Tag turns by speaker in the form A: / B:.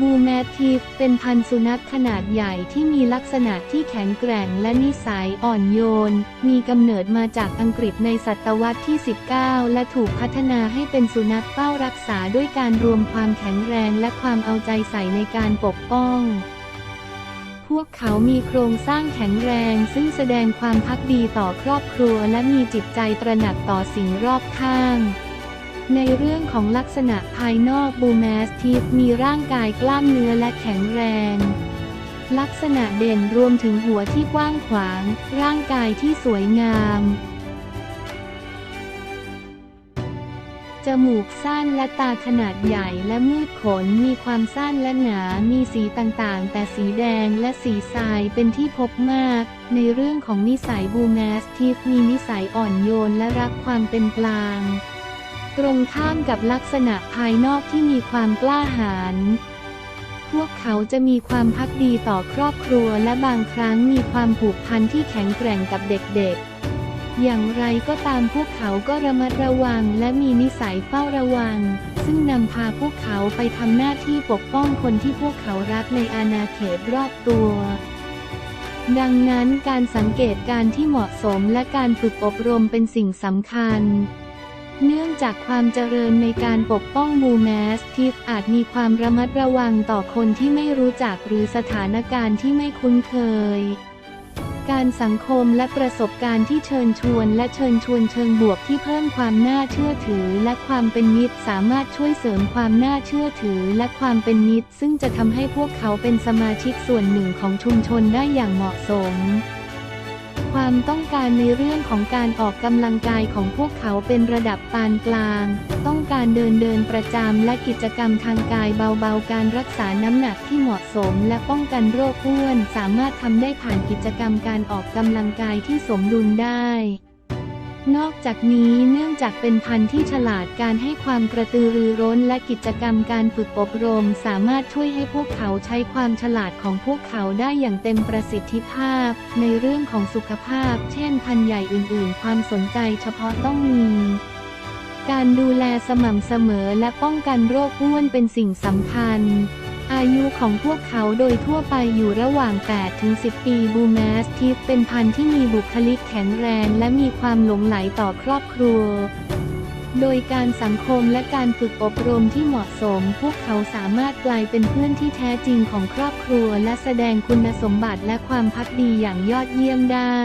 A: บูแมททิฟเป็นพันธุ์สุนัขขนาดใหญ่ที่มีลักษณะที่แข็งแกร่งและนิสัยอ่อนโยน มีกำเนิดมาจากอังกฤษในศตวรรษที่ 19 และถูกพัฒนาให้เป็นสุนัขเฝ้ารักษาด้วยการรวมความแข็งแรงและความเอาใจใส่ในการปกป้องพวกเขามีโครงสร้างแข็งแรง ซึ่งแสดงความพักดีต่อครอบครัวและมีจิตใจตระหนักต่อสิ่งรอบข้าง ในเรื่องของลักษณะภายนอกบูแมสทิฟมีร่างกายกล้ามเนื้อและแข็งแรง ลักษณะเด่นรวมถึงหัวที่กว้างขวาง ร่างกายที่สวยงาม จมูกสั้นและตาขนาดใหญ่และมืดขนมีความสั้นและหนา มีสีต่างๆ แต่สีแดงและสีทรายเป็นที่พบมาก ในเรื่องของนิสัยบูแมสทิฟมีนิสัยอ่อนโยนและรักความเป็นกลาง ตรงข้ามกับลักษณะภายนอกที่มีความกล้าหาญพวกเขาจะมีความพักดีต่อครอบครัวและบางครั้งมีความผูกพันที่แข็งแกร่งกับเด็กๆ อย่างไรก็ตามพวกเขาก็ระมัดระวังและมีนิสัยเฝ้าระวัง ซึ่งนำพาพวกเขาไปทำหน้าที่ปกป้องคนที่พวกเขารักในอาณาเขตรอบตัวดังนั้นการสังเกตการที่เหมาะสมและการฝึกอบรมเป็นสิ่งสำคัญ เนื่องจากความเจริญในการปกป้องบูแมสทิฟอาจมีความระมัดระวังต่อคนที่ไม่รู้จักหรือสถานการณ์ที่ไม่คุ้นเคย การสังคมและประสบการณ์ที่เชิญชวนและเชิญชวนเชิงบวกที่เพิ่มความน่าเชื่อถือและความเป็นมิตรสามารถช่วยเสริมความน่าเชื่อถือและความเป็นมิตร ซึ่งจะทำให้พวกเขาเป็นสมาชิกส่วนหนึ่งของชุมชนได้อย่างเหมาะสม ความต้องการในเรื่องของการออกกำลังกายของพวกเขาเป็นระดับปานกลาง ต้องการเดินเดินประจำและกิจกรรมทางกายเบาๆ การรักษาน้ำหนักที่เหมาะสม และป้องกันโรคอ้วน สามารถทำได้ผ่านกิจกรรมการออกกำลังกายที่สมดุลได้ นอกจากนี้เนื่องจากเป็นพันธุ์ที่ฉลาดการให้ความกระตือรือร้นและกิจกรรมการฝึกอบรม สามารถช่วยให้พวกเขาใช้ความฉลาดของพวกเขาได้อย่างเต็มประสิทธิภาพ ในเรื่องของสุขภาพ เช่น พันธุ์ใหญ่อื่น ๆ ความสนใจเฉพาะต้องมีการดูแลสม่ำเสมอและป้องกันโรคอ้วนเป็นสิ่งสำคัญ อายุของพวกเขาโดยทั่วไปอยู่ระหว่าง8-10 ปีบูแมสทิฟเป็นพันธุ์ที่มีบุคลิกแข็งแรงและมีความหลงไหลต่อครอบครัว โดยการสังคมและการฝึกอบรมที่เหมาะสม พวกเขาสามารถกลายเป็นเพื่อนที่แท้จริงของครอบครัว และแสดงคุณสมบัติและความพักดีอย่างยอดเยี่ยมได้